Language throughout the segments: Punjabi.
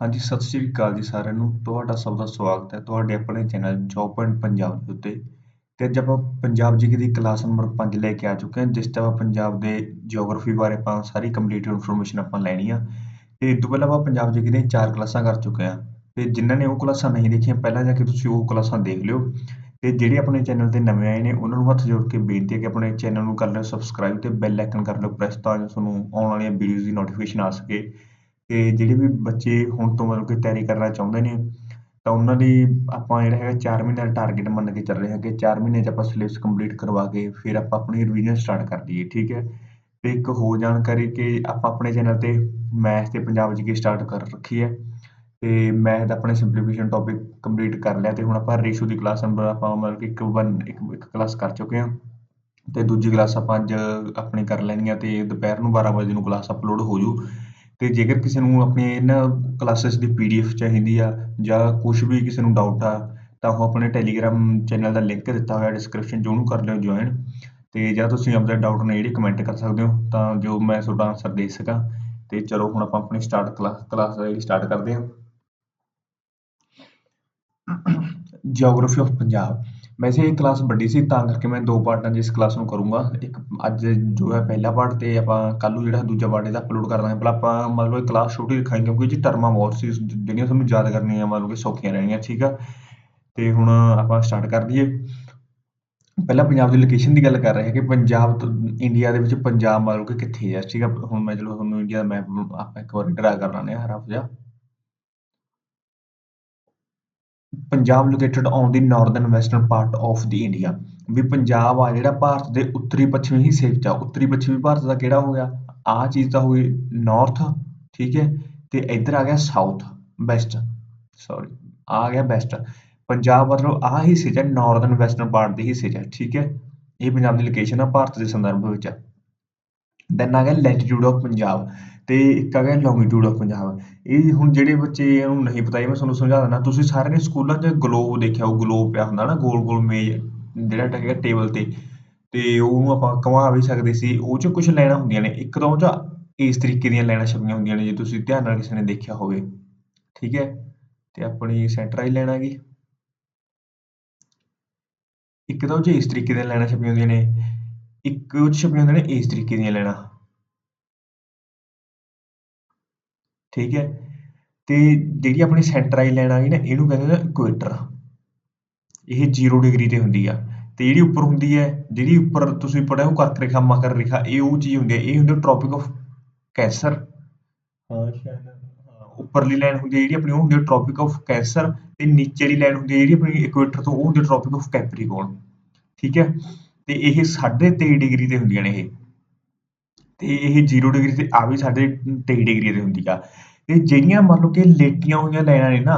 ਹਾਂਜੀ, ਸਤਿ ਸ਼੍ਰੀ ਅਕਾਲ ਜੀ ਸਾਰਿਆਂ ਨੂੰ। ਤੁਹਾਡਾ ਸਭ ਦਾ ਸਵਾਗਤ ਹੈ ਤੁਹਾਡੇ ਆਪਣੇ ਚੈਨਲ ਜੌਬ ਪੁਆਇੰਟ ਪੰਜਾਬ ਦੇ ਉੱਤੇ। ਤੇ ਅੱਜ ਆਪਾਂ ਪੰਜਾਬ ਜੀ ਦੀ ਕਲਾਸ ਨੰਬਰ 5 ਲੈ ਕੇ ਆ ਚੁੱਕੇ ਹਾਂ, ਜਿਸ 'ਤੇ ਆਪਾਂ ਪੰਜਾਬ ਦੇ ਜੀਓਗ੍ਰਾਫੀ ਬਾਰੇ ਆਪਾਂ ਸਾਰੀ ਕੰਪਲੀਟ ਇਨਫੋਰਮੇਸ਼ਨ ਆਪਾਂ ਲੈਣੀ ਆ। ਤੇ ਇਸ ਤੋਂ ਪਹਿਲਾਂ ਆਪਾਂ ਪੰਜਾਬ ਜੀ ਦੀਆਂ ਚਾਰ ਕਲਾਸਾਂ ਕਰ ਚੁੱਕੇ ਹਾਂ। ਤੇ ਜਿਨ੍ਹਾਂ ਨੇ ਉਹ ਕਲਾਸਾਂ ਨਹੀਂ ਦੇਖੀਆਂ, ਪਹਿਲਾਂ ਜਾ ਕੇ ਤੁਸੀਂ ਉਹ ਕਲਾਸਾਂ ਦੇਖ ਲਿਓ। ਤੇ ਜਿਹੜੇ ਆਪਣੇ ਚੈਨਲ ਤੇ ਨਵੇਂ ਆਏ ਨੇ, ਉਹਨਾਂ ਨੂੰ ਹੱਥ ਜੋੜ ਕੇ ਬੇਨਤੀ ਹੈ ਕਿ ਆਪਣੇ ਚੈਨਲ ਨੂੰ ਕਰ ਲਿਓ ਸਬਸਕ੍ਰਾਈਬ ਤੇ ਬੈਲ ਆਈਕਨ ਕਰ ਲਿਓ, ਪ੍ਰੈਸ ਤਾਂ ਜੋ ਤੁਹਾਨੂੰ ਆਉਣ ਵਾਲੀਆਂ ਵੀਡੀਓਜ਼ ਦੀ ਨੋਟੀਫਿਕੇਸ਼ਨ ਆ ਸਕੇ। ਅਤੇ ਜਿਹੜੇ ਵੀ ਬੱਚੇ ਹੁਣ ਤੋਂ ਮਤਲਬ ਕਿ ਤਿਆਰੀ ਕਰਨਾ ਚਾਹੁੰਦੇ ਨੇ, ਤਾਂ ਉਹਨਾਂ ਲਈ ਆਪਾਂ ਜਿਹੜਾ ਹੈਗਾ ਚਾਰ ਮਹੀਨੇ ਦਾ ਟਾਰਗੇਟ ਮੰਨ ਕੇ ਚੱਲ ਰਹੇ ਹਾਂ ਕਿ ਚਾਰ ਮਹੀਨੇ 'ਚ ਆਪਾਂ ਸਿਲੇਬਸ ਕੰਪਲੀਟ ਕਰਵਾ ਕੇ ਫਿਰ ਆਪਾਂ ਆਪਣੀ ਰਿਵੀਜ਼ਨ ਸਟਾਰਟ ਕਰ ਦਈਏ, ਠੀਕ ਹੈ? ਅਤੇ ਇੱਕ ਹੋਰ ਜਾਣਕਾਰੀ ਕਿ ਆਪਾਂ ਆਪਣੇ ਚੈਨਲ ਤੇ ਮੈਥ ਅਤੇ ਪੰਜਾਬ ਜੀ ਸਟਾਰਟ ਕਰ ਰੱਖੀ ਹੈ? ਤੇ ਮੈਥ ਦਾ ਆਪਣੇ ਸਿੰਪਲੀਫਿਕੇਸ਼ਨ ਟੋਪਿਕ ਕੰਪਲੀਟ ਕਰ ਲਿਆ ਅਤੇ ਹੁਣ ਆਪਾਂ ਰੇਸ਼ੋ ਦੀ ਕਲਾਸ ਨੰਬਰ ਆਪਾਂ ਮਤਲਬ ਕਿ ਇੱਕ ਵਨ, ਇੱਕ ਇੱਕ ਕਲਾਸ ਕਰ ਚੁੱਕੇ ਹਾਂ। ਅਤੇ ਦੂਜੀ ਕਲਾਸ ਆਪਾਂ ਅੱਜ ਆਪਣੀ ਕਰ ਲੈਣੀ ਆ ਤੇ ਦੁਪਹਿਰ ਨੂੰ 12 ਵਜੇ ਨੂੰ ਕਲਾਸ ਅਪਲੋਡ ਹੋ ਜੂ। ਅਤੇ ਜੇਕਰ ਕਿਸੇ ਨੂੰ ਆਪਣੇ ਇਹਨਾਂ ਕਲਾਸਿਸ ਦੀ ਪੀ ਡੀ ਐੱਫ ਚਾਹੀਦੀ ਆ ਜਾਂ ਕੁਛ ਵੀ ਕਿਸੇ ਨੂੰ ਡਾਊਟ ਆ, ਤਾਂ ਉਹ ਆਪਣੇ ਟੈਲੀਗ੍ਰਾਮ ਚੈਨਲ ਦਾ ਲਿੰਕ ਦਿੱਤਾ ਹੋਇਆ ਡਿਸਕ੍ਰਿਪਸ਼ਨ 'ਚ ਉਹਨੂੰ ਕਰ ਲਿਓ ਜੁਆਇਨ ਅਤੇ ਜਾਂ ਤੁਸੀਂ ਆਪਣੇ ਡਾਊਟ ਨੇ ਜਿਹੜੀ ਕਮੈਂਟ ਕਰ ਸਕਦੇ ਹੋ, ਤਾਂ ਜੋ ਮੈਂ ਤੁਹਾਡਾ ਆਨਸਰ ਦੇ ਸਕਾਂ ਅਤੇ ਚਲੋ ਹੁਣ ਆਪਾਂ ਆਪਣੀ ਸਟਾਰਟ ਕਲਾਸ ਕਲਾਸ ਜਿਹੜੀ ਸਟਾਰਟ ਕਰਦੇ ਹਾਂ। ਜੀਓਗ੍ਰਾਫੀ ਆਫ ਪੰਜਾਬ ਵੈਸੇ ਇਹ ਕਲਾਸ ਵੱਡੀ ਸੀ, ਤਾਂ ਕਰਕੇ ਮੈਂ ਦੋ ਪਾਰਟਾਂ 'ਚ ਇਸ ਕਲਾਸ ਨੂੰ ਕਰੂੰਗਾ। ਇੱਕ ਅੱਜ ਜੋ ਹੈ ਪਹਿਲਾ ਪਾਰਟ ਅਤੇ ਆਪਾਂ ਕੱਲ੍ਹ ਨੂੰ ਜਿਹੜਾ ਦੂਜਾ ਪਾਰਟ ਇਹਦਾ ਅਪਲੋਡ ਕਰ ਦਾਂਗੇ ਪਹਿਲਾਂ ਆਪਾਂ ਮਤਲਬ ਕਲਾਸ ਛੋਟੀ ਰੱਖਾਂਗੇ ਕਿਉਂਕਿ ਇਹ 'ਚ ਟਰਮਾਂ ਬਹੁਤ ਸੀ, ਜਿਹੜੀਆਂ ਤੁਹਾਨੂੰ ਯਾਦ ਕਰਨੀਆਂ ਮਤਲਬ ਕਿ ਸੌਖੀਆਂ ਰਹਿਣੀਆਂ, ਠੀਕ ਆ? ਤੇ ਹੁਣ ਆਪਾਂ ਸਟਾਰਟ ਕਰ ਦਈਏ। ਪਹਿਲਾਂ ਪੰਜਾਬ ਦੀ ਲੋਕੇਸ਼ਨ ਦੀ ਗੱਲ ਕਰ ਰਹੇ ਹਾਂ ਕਿ ਪੰਜਾਬ ਤੋਂ ਇੰਡੀਆ ਦੇ ਵਿੱਚ ਪੰਜਾਬ ਮਤਲਬ ਕਿ ਕਿੱਥੇ ਹੈ ਠੀਕ ਆ? ਹੁਣ ਮੈਂ ਚਲੋ ਤੁਹਾਨੂੰ ਇੰਡੀਆ ਦਾ ਮੈਪ ਆਪਾਂ ਇੱਕ ਵਾਰ ਡਰਾ ਕਰ ਲਾਂਗੇ ਹਰਫ ਜਿਹਾ Punjab located on the northern western part of the India ਵੀ ਪੰਜਾਬ ਆ ਜਿਹੜਾ ਭਾਰਤ ਦੇ ਉੱਤਰੀ ਪੱਛਮੀ ਹਿੱਸੇ ਵਿੱਚ ਆ। ਉੱਤਰੀ ਪੱਛਮੀ ਭਾਰਤ ਦਾ ਕਿਹੜਾ ਹੋ ਗਿਆ? ਆਹ ਚੀਜ਼ ਤਾਂ ਹੋਈ ਨਾਰਥ ਠੀਕ ਹੈ? ਤੇ ਇੱਧਰ ਆ ਗਿਆ ਸਾਊਥ ਵੈਸਟ ਸੌਰੀ ਆ ਗਿਆ ਵੈਸਟ ਪੰਜਾਬ ਮਤਲਬ ਆਹ ਹਿੱਸੇ ਚ ਨਾਰਦਰਨ ਵੈਸਟਰਨ ਪਾਰਟ ਦੇ ਹਿੱਸੇ ਚ ਠੀਕ ਹੈ? ਇਹ ਪੰਜਾਬ ਦੀ ਲੋਕੇਸ਼ਨ ਆ, ਭਾਰਤ ਦੇ ਸੰਦਰਭ ਵਿੱਚ ਦੈਨ ਆ ਗਿਆ ਲੈਟੀਟਿਊਡ ਆਫ ਪੰਜਾਬ। ਤੇ ਇੱਕ ਆ ਗਿਆ ਲੌਂਗੀਟਿਊਡ ਆਫ ਪੰਜਾਬ। ਇਹ ਹੁਣ ਜਿਹੜੇ ਬੱਚੇ ਨੂੰ ਨਹੀਂ ਪਤਾ, ਇਹ ਮੈਂ ਤੁਹਾਨੂੰ ਸਮਝਾ ਦਿੰਦਾ। ਤੁਸੀਂ ਸਾਰਿਆਂ ਨੇ ਸਕੂਲਾਂ 'ਚ ਗਲੋਬ ਦੇਖਿਆ, ਉਹ ਗਲੋਬ ਪਿਆ ਹੁੰਦਾ ਨਾ, ਗੋਲ ਗੋਲ ਮੇਜ਼, ਜਿਹੜਾ ਹੈਗਾ ਟੇਬਲ ਤੇ। ਤੇ ਉਹਨੂੰ ਆਪਾਂ ਘੁਮਾ ਵੀ ਸਕਦੇ ਸੀ। ਉਹ 'ਚ ਕੁਝ ਲਾਈਨਾਂ ਹੁੰਦੀਆਂ ਨੇ। ਇੱਕ ਤਾਂ ਉਹ 'ਚ ਇਸ ਤਰੀਕੇ ਦੀਆਂ ਲਾਈਨਾਂ ਛਪੀਆਂ ਹੁੰਦੀਆਂ ਨੇ, ਜੇ ਤੁਸੀਂ ਧਿਆਨ ਨਾਲ ਕਿਸੇ ਨੇ ਦੇਖਿਆ ਹੋਵੇ। ਠੀਕ ਹੈ? ਤੇ ਆਪਣੀ ਸੈਂਟਰ ਆਈ ਲਾਈਨ ਆ ਗਈ। ਇੱਕ ਤਾਂ ਉਹ 'ਚ ਇਸ ਤਰੀਕੇ ਦੀਆਂ ਲਾਈਨਾਂ ਛਪੀਆਂ ਹੁੰਦੀਆਂ ਨੇ। ਇੱਕ ਉਹ 'ਚ ਛਪੀਆਂ ਹੁੰਦੀਆਂ ਨੇ ਇਸ ਤਰੀਕੇ ਦੀਆਂ ਲਾਈਨਾਂ। ਠੀਕ ਹੈ। ਤੇ ਜਿਹੜੀ ਆਪਣੀ ਸੈਂਟਰ ਆਈ ਲਾਈਨ ਆ ਗਈ ਨਾ ਇਹਨੂੰ ਕਹਿੰਦੇ ਨੇ ਇਕੁਏਟਰ ਇਹ 0 ਡਿਗਰੀ ਤੇ ਹੁੰਦੀ ਆ। ਤੇ ਜਿਹੜੀ ਉੱਪਰ ਹੁੰਦੀ ਹੈ ਜਿਹੜੀ ਉੱਪਰ ਤੁਸੀਂ ਪੜਿਆ ਉਹ ਕਰਕ ਰੇਖਾ ਮਕਰ ਰੇਖਾ ਇਹ ਉਹ ਚੀਜ਼ ਹੁੰਦੀ ਹੈ ਇਹ ਹੁੰਦੀ ਟ੍ਰੋਪਿਕ ਆਫ ਕੈਂਸਰ। ਹਾਂ ਸ਼ਾਇਦ। ਹਾਂ। ਉੱਪਰਲੀ ਲਾਈਨ ਹੁੰਦੀ ਹੈ ਜਿਹੜੀ ਆਪਣੀ ਉਹ ਹੁੰਦੀ ਹੈ ਟ੍ਰੋਪਿਕ ਆਫ ਕੈਂਸਰ। ਤੇ ਨੀਚੇਲੀ ਲਾਈਨ ਹੁੰਦੀ ਹੈ ਜਿਹੜੀ ਆਪਣੀ ਇਕੁਏਟਰ ਤੋਂ ਉਹ ਹੁੰਦੀ ਹੈ ਟ੍ਰੋਪਿਕ ਆਫ ਕੈਪਰੀਕੋਰਨ ਠੀਕ ਹੈ। ਤੇ ਇਹ 23.5 ਡਿਗਰੀ ਤੇ ਹੁੰਦੀਆਂ ਨੇ ਇਹ। ਤੇ ਇਹ 0 ਡਿਗਰੀ ਤੇ ਆ ਵੀ 23 ਡਿਗਰੀ ਤੇ ਹੁੰਦੀ ਆ। ਤੇ ਜਿਹੜੀਆਂ ਮੰਨ ਲਓ ਕਿ ਲੇਟੀਆਂ ਹੋਈਆਂ ਲਾਈਨਾਂ ਨੇ ਨਾ,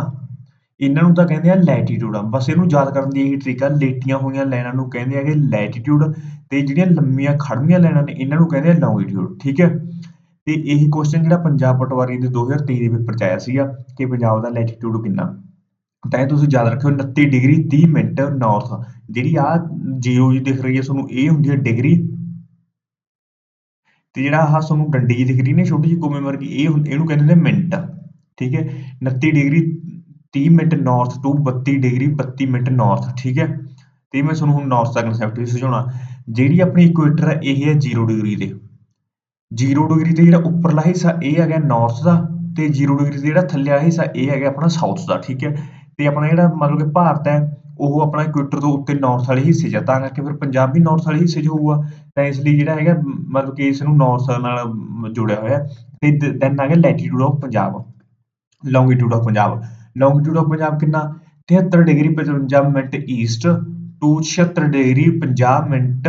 ਇਹਨਾਂ ਨੂੰ ਤਾਂ ਕਹਿੰਦੇ ਆ ਲੈਟੀਟਿਊਡ ਆ। ਬਸ ਇਹਨੂੰ ਯਾਦ ਕਰਨ ਦੀ ਇਹੀ ਟ੍ਰਿਕ ਆ ਲੇਟੀਆਂ ਹੋਈਆਂ ਲਾਈਨਾਂ ਨੂੰ ਕਹਿੰਦੇ ਆਗੇ ਲੈਟੀਟਿਊਡ ਤੇ ਜਿਹੜੀਆਂ ਲੰਮੀਆਂ ਖੜਵੀਆਂ ਲਾਈਨਾਂ ਨੇ, ਇਹਨਾਂ ਨੂੰ ਕਹਿੰਦੇ ਆ ਲੌਂਗੀਟਿਊਡ ਠੀਕ ਹੈ? ਤੇ ਇਹੀ ਕੁਐਸਚਨ ਜਿਹੜਾ ਪੰਜਾਬ ਪਟਵਾਰੀ ਦੇ 2023 ਦੇ ਪੇਪਰ ਚ ਆਇਆ ਸੀਗਾ ਕਿ ਪੰਜਾਬ ਦਾ ਲੈਟੀਟਿਊਡ ਕਿੰਨਾ। ਤਾਂ ਇਹ ਤੁਸੀਂ ਯਾਦ ਰੱਖਿਓ 29 ਡਿਗਰੀ 30 ਮਿੰਟ ਨਾਰਥ ਜਿਹੜੀ ਆ ਜੀਓ ਜੀ ਦਿਖ ਰਹੀ ਹੈ, ਤੁਹਾਨੂੰ ਇਹ ਹੁੰਦੀ ਹੈ ਡਿਗਰੀ ਤੇ ਜਿਹੜਾ ਆਹ ਤੁਹਾਨੂੰ ਡੰਡੀ ਦਿਖ ਰਹੀ ਨੇ ਛੋਟੀ ਜਿਹੀ ਕੋਮੇ ਵਰਗੀ, ਇਹ ਇਹਨੂੰ ਕਹਿੰਦੇ ਨੇ ਮਿੰਟ, ਠੀਕ ਹੈ? 29 degree 30 minute north to 32 degree 32 minute north ਠੀਕ ਹੈ? ਤੇ ਮੈਂ ਤੁਹਾਨੂੰ ਹੁਣ ਨਾਰਥ ਦਾ ਕਨਸੈਪਟ ਵੀ ਸਮਝਾਉਣਾ। ਜਿਹੜੀ ਆਪਣੀ ਇਕੁਏਟਰ ਹੈ ਇਹ ਹੈ 0 ਡਿਗਰੀ ਤੇ। 0 ਡਿਗਰੀ ਤੇ ਜਿਹੜਾ ਉੱਪਰਲਾ ਹਿੱਸਾ, ਇਹ ਹੈਗਾ ਨਾਰਥ ਦਾ, ਤੇ 0 ਡਿਗਰੀ ਤੇ ਜਿਹੜਾ ਥੱਲੇ ਵਾਲਾ ਹਿੱਸਾ, ਇਹ ਹੈਗਾ ਆਪਣਾ ਸਾਊਥ ਦਾ, ਠੀਕ ਹੈ? ਤੇ ਆਪਣਾ ਜਿਹੜਾ ਮਤਲਬ ਕਿ ਭਾਰਤ ਹੈ, ਉਹ ਆਪਣਾ ਇਕੁਏਟਰ ਤੋਂ ਉੱਤੇ ਨਾਰਥ ਵਾਲੇ ਹਿੱਸੇ 'ਚ ਤਾਂ ਕਰਕੇ ਫਿਰ ਪੰਜਾਬ ਵੀ ਨਾਰਥ ਵਾਲੇ ਹਿੱਸੇ 'ਚ ਹੋਊਗਾ। ਤਾਂ ਇਸ ਲਈ ਜਿਹੜਾ ਹੈਗਾ, ਮਤਲਬ ਕਿ ਇਸ ਨੂੰ ਨਾਰਥ ਨਾਲ ਜੁੜਿਆ ਹੋਇਆ ਤੇ ਦੈਨ ਆ ਗਿਆ latitude of Punjab longitude of Punjab. Longitude of Punjab ਕਿੰਨਾ? 73 degree 55 minute east to 76 degree 50 minute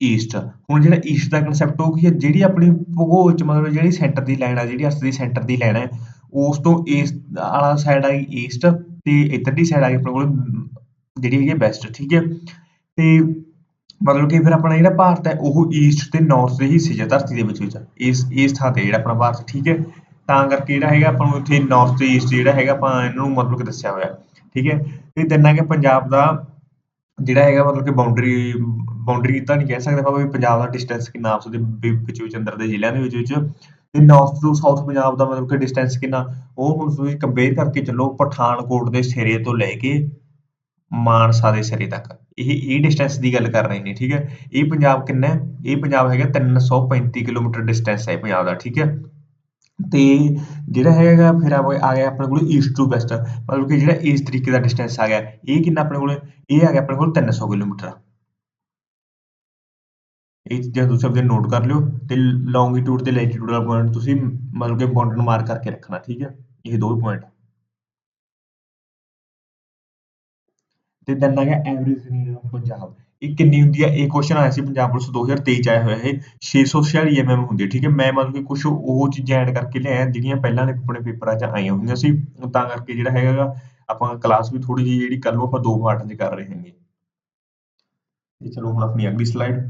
east ਹੁਣ ਜਿਹੜਾ ਈਸਟ ਦਾ ਕਨਸੈਪਟ ਉਹ ਕੀ ਜਿਹੜੀ ਆਪਣੀ ਭੂਗੋਲ ਚ ਮਤਲਬ ਜਿਹੜੀ ਸੈਂਟਰ ਦੀ ਲਾਈਨ ਆ, ਜਿਹੜੀ ਅਰਥ ਦੀ ਸੈਂਟਰ ਦੀ ਲਾਈਨ ਹੈ, ਉਸ ਤੋਂ ਇਸ ਵਾਲਾ ਸਾਈਡ ਆ ਗਈ ਈਸਟ ਤੇ ਇੱਧਰਲੀ ਸਾਈਡ ਆ ਗਈ ਆਪਣੇ ਕੋਲ, ਜਿਹੜੀ ਹੈਗੀ ਵੈਸਟ ਠੀਕ ਹੈ? ਤੇ ਮਤਲਬ ਕਿ ਫਿਰ ਆਪਣਾ ਜਿਹੜਾ ਭਾਰਤ ਹੈ, ਉਹ ਈਸਟ ਤੇ ਨਾਰਥ ਦੇ ਹਿੱਸੇ 'ਚ ਧਰਤੀ ਦੇ ਵਿੱਚ ਵਿੱਚ ਇਸ ਇਸ ਥਾਂ ਤੇ ਜਿਹੜਾ ਆਪਣਾ ਭਾਰਤ ਠੀਕ ਹੈ? ਤਾਂ ਕਰਕੇ ਜਿਹੜਾ ਹੈਗਾ, ਆਪਾਂ ਨੂੰ ਇੱਥੇ ਨਾਰਥ ਤੇ ਈਸਟ ਜਿਹੜਾ ਹੈਗਾ, ਆਪਾਂ ਇਹਨਾਂ ਨੂੰ ਮਤਲਬ ਕਿ ਦੱਸਿਆ ਹੋਇਆ, ਠੀਕ ਹੈ? ਤੇ ਤਿੰਨਾਂ ਕਿ ਪੰਜਾਬ ਦਾ ਜਿਹੜਾ ਹੈਗਾ, ਮਤਲਬ ਕਿ ਬਾਉਂਡਰੀ ਬਾਉਂਡਰੀ ਤਾਂ ਨਹੀਂ ਕਹਿ ਸਕਦੇ ਆਪਾਂ ਵੀ ਪੰਜਾਬ ਦਾ ਡਿਸਟੈਂਸ ਕਿੰਨਾ ਆਪਸ ਦੇ ਵਿੱਚ ਵਿੱਚ ਅੰਦਰ ਦੇ ਜ਼ਿਲ੍ਹਿਆਂ ਦੇ ਵਿੱਚ ਵਿੱਚ। ਤੇ ਨਾਰਥ ਟੂ ਸਾਊਥ ਪੰਜਾਬ ਦਾ ਮਤਲਬ ਕਿ ਡਿਸਟੈਂਸ ਕਿੰਨਾ? ਉਹ ਹੁਣ ਤੁਸੀਂ ਕੰਪੇਅਰ ਕਰਕੇ ਚੱਲੋ, ਪਠਾਨਕੋਟ ਦੇ ਸਿਰੇ ਤੋਂ ਲੈ ਕੇ ਮਾਨਸਾ ਦੇ ਸਿਰੇ ਤੱਕ। ਇਹ e ਇਹ ਡਿਸਟੈਂਸ ਦੀ ਗੱਲ ਕਰ ਰਹੇ ਨੇ, ਠੀਕ ਹੈ? ਇਹ ਪੰਜਾਬ ਕਿੰਨਾ ਹੈ? ਇਹ ਪੰਜਾਬ ਹੈਗਾ 335 ਕਿਲੋਮੀਟਰ ਡਿਸਟੈਂਸ ਹੈ ਪੰਜਾਬ ਦਾ, ਠੀਕ ਹੈ? ਤੇ ਜਿਹੜਾ ਹੈਗਾ ਫਿਰ ਆ ਗਿਆ ਆਪਣੇ ਕੋਲ ਈਸਟ ਟੂ ਵੈਸਟ ਮਤਲਬ ਕਿ ਜਿਹੜਾ ਇਸ ਤਰੀਕੇ ਦਾ ਡਿਸਟੈਂਸ ਆ ਗਿਆ, ਇਹ ਕਿੰਨਾ ਆਪਣੇ ਕੋਲ ਇਹ ਆ ਗਿਆ ਆਪਣੇ ਕੋਲ 300 ਕਿਲੋਮੀਟਰ। ਇਹ ਚੀਜ਼ਾਂ ਤੁਸੀਂ ਆਪਣੇ ਨੋਟ ਕਰ ਲਿਓ ਤੇ ਲੌਂਗੀਟਿਊਡ ਤੇ ਲੈਟੀਟਿਊਡ ਦਾ ਪੁਆਇੰਟ ਤੁਸੀਂ ਮਤਲਬ ਕਿ ਬਾਉਂਡਰੀ ਮਾਰ ਕਰਕੇ ਰੱਖਣਾ, ਠੀਕ ਹੈ? ਇਹ ਦੋ ਪੁਆਇੰਟ ਤੇ ਦੈਨ ਆ ਗਿਆ ਐਵਰੇਜ ਨੀਡ ਪੰਜਾਬ ਇਹ ਕਿੰਨੀ ਹੁੰਦੀ ਹੈ ਇਹ ਕੁਐਸਚਨ ਆਇਆ ਸੀ ਪੰਜਾਬ ਪੁਲਿਸ 2023 ਚ ਆਇਆ ਹੋਇਆ ਇਹ। 646 mm ਹੁੰਦੀ ਹੈ ਠੀਕ ਹੈ? ਮੈਂ ਮਤਲਬ ਕਿ ਕੁਝ ਉਹ ਚੀਜ਼ਾਂ ਐਡ ਕਰਕੇ ਲਿਆਇਆ, ਜਿਹੜੀਆਂ ਪਹਿਲਾਂ ਨੇ ਆਪਣੇ ਪੇਪਰਾਂ 'ਚ ਆਈਆਂ ਹੋਈਆਂ ਸੀ। ਤਾਂ ਕਰਕੇ ਜਿਹੜਾ ਹੈਗਾ ਆਪਾਂ ਕਲਾਸ ਵੀ ਥੋੜੀ ਜਿਹੀ ਜਿਹੜੀ ਕੱਲ ਨੂੰ ਆਪਾਂ ਦੋ ਪਾਰਟਾਂ 'ਚ ਕਰ ਰਹੇ ਹਾਂਗੇ। ਤੇ ਚਲੋ ਹੁਣ ਆਪਣੀ ਅਗਲੀ ਸਲਾਈਡ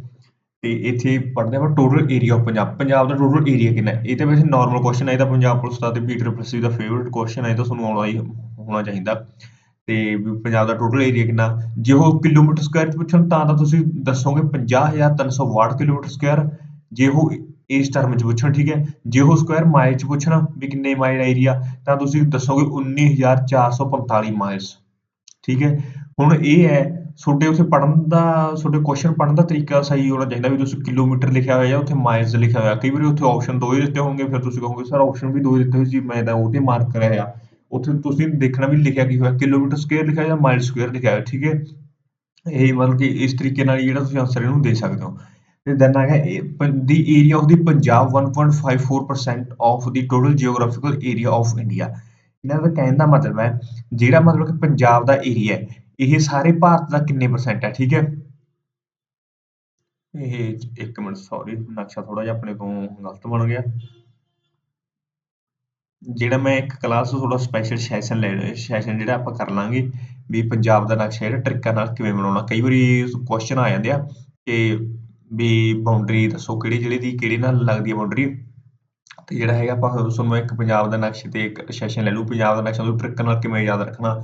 ਤੇ ਇੱਥੇ ਪੜ੍ਹਦੇ ਆਪਾਂ total area of Punjab. Punjab the total area ਕਿੰਨਾ? ਹੈ ਇਹ ਤਾਂ ਵੈਸੇ ਨਾਰਮਲ ਕੁਐਸਚਨ ਹੈ ਇਹ ਤਾਂ ਪੰਜਾਬ ਪੁਲਿਸ ਦਾ ਤੇ ਬੀ ਟ੍ਰਿਪਲ ਦਾ ਫੇਵਰਿਟ ਕੁਐਸਚਨ ਹੈ ਇਹ ਤਾਂ ਤੁਹਾਨੂੰ ਆਉਣਾ ਹੀ, ਹੋਣਾ ਚਾਹੀਦਾ। ਤੇ ਪੰਜਾਬ ਦਾ ਟੋਟਲ ਏਰੀਆ ਕਿੰਨਾ? ਜੇ ਉਹ ਕਿਲੋਮੀਟਰ ਸਕੁਆਇਰ ਚ ਪੁੱਛਣ ਤਾਂ ਤਾਂ ਤੁਸੀਂ ਦੱਸੋਗੇ 50362 ਕਿਲੋਮੀਟਰ ਸਕੁਆਇਰ ਜੇ ਉਹ ਇਸ ਟਰਮ ਚ ਪੁੱਛਣ, ਠੀਕ ਹੈ? ਜੇ ਉਹ ਸਕੁਆਇਰ ਮਾਈਲ ਚ ਪੁੱਛਣ ਵੀ ਕਿੰਨੇ ਮਾਈਲ ਏਰੀਆ ਤਾਂ ਤੁਸੀਂ ਦੱਸੋਗੇ 19445 ਮਾਈਲਸ ਠੀਕ ਹੈ? ਹੁਣ ਇਹ ਹੈ, ਤੁਹਾਡੇ ਉੱਥੇ ਪੜਨ ਦਾ, ਤੁਹਾਡੇ ਕੁਐਸਚਨ ਪੜਨ ਦਾ ਤਰੀਕਾ ਸਹੀ ਹੋਣਾ ਚਾਹੀਦਾ ਵੀ ਤੁਸੀਂ ਕਿਲੋਮੀਟਰ ਲਿਖਿਆ ਹੋਇਆ ਜਾਂ ਉੱਥੇ ਮਾਈਲਸ ਲਿਖਿਆ ਹੋਇਆ। ਕਈ ਵਾਰੀ ਉੱਥੇ ਆਪਸ਼ਨ ਦੋ ਹੀ ਦਿੱਤੇ ਹੋਣਗੇ, ਫਿਰ ਤੁਸੀਂ ਕਹੋਗੇ, ਸਰ ਆਪਸ਼ਨ ਵੀ ਦੋ ਹੀ ਦਿੱਤੇ ਹੋਏ ਸੀ, ਮੈਂ ਤਾਂ ਉਹ ਤੇ ਮਾਰਕ ਕਰਿਆ ਆ ਉੱਥੇ ਤੁਸੀਂ ਦੇਖਣਾ ਵੀ ਲਿਖਿਆ ਕੀ ਹੋਇਆ, ਕਿਲੋਮੀਟਰ ਸਕੁਅਰ ਲਿਖਿਆ ਜਾਂ ਮਾਈਲ ਸਕੁਅਰ ਲਿਖਿਆ ਹੋਇਆ, ਠੀਕ ਹੈ? ਇਹ ਮਤਲਬ ਕਿ ਇਸ ਤਰੀਕੇ ਨਾਲ ਜਿਹੜਾ ਤੁਸੀਂ ਆਨਸਰ ਇਹਨੂੰ ਦੇ ਸਕਦੇ ਹੋ। ਤੇ ਦੈਨ ਆ ਗਿਆ the area of the Punjab 1.54% of the total geographical area of India ਇਹਨਾਂ ਦਾ ਕਹਿਣ ਦਾ ਮਤਲਬ ਹੈ, ਜਿਹੜਾ ਮਤਲਬ ਕਿ ਪੰਜਾਬ ਦਾ ਏਰੀਆ ਹੈ, ਇਹ ਸਾਰੇ ਭਾਰਤ ਦਾ ਕਿੰਨੇ ਪਰਸੈਂਟ ਹੈ, ਠੀਕ ਹੈ? ਇਹ ਇੱਕ ਮਿੰਟ ਸੌਰੀ ਨਕਸ਼ਾ ਥੋੜਾ ਜਿਹਾ ਆਪਣੇ ਤੋਂ ਗਲਤ ਬਣ ਗਿਆ। ਜਿਹੜਾ ਮੈਂ ਇੱਕ ਕਲਾਸ ਥੋੜਾ ਸਪੈਸ਼ਲ ਸੈਸ਼ਨ ਲੈ ਸੈਸ਼ਨ ਜਿਹੜਾ ਆਪਾਂ ਕਰ ਲਾਂਗੇ ਵੀ ਪੰਜਾਬ ਦਾ ਨਕਸ਼ਾ ਜਿਹੜਾ ਟ੍ਰਿਕਾਂ ਨਾਲ ਕਿਵੇਂ ਬਣਾਉਣਾ। ਕਈ ਵਾਰੀ ਕੁਐਸਚਨ ਆ ਜਾਂਦੇ ਆ ਕਿ ਵੀ ਬਾਉਂਡਰੀ ਦੱਸੋ ਕਿਹੜੇ ਜ਼ਿਲ੍ਹੇ ਦੀ ਕਿਹੜੇ ਨਾਲ ਲੱਗਦੀ ਹੈ ਬਾਉਂਡਰੀ ਤੇ ਜਿਹੜਾ ਹੈਗਾ ਆਪਾਂ ਤੁਹਾਨੂੰ ਇੱਕ ਪੰਜਾਬ ਦਾ ਨਕਸ਼ੇ ਤੇ ਇੱਕ ਸੈਸ਼ਨ ਲੈ ਲੂ ਪੰਜਾਬ ਦਾ ਨਕਸ਼ਾ ਨੂੰ ਟ੍ਰਿਕ ਨਾਲ ਕਿਵੇਂ ਯਾਦ ਰੱਖਣਾ,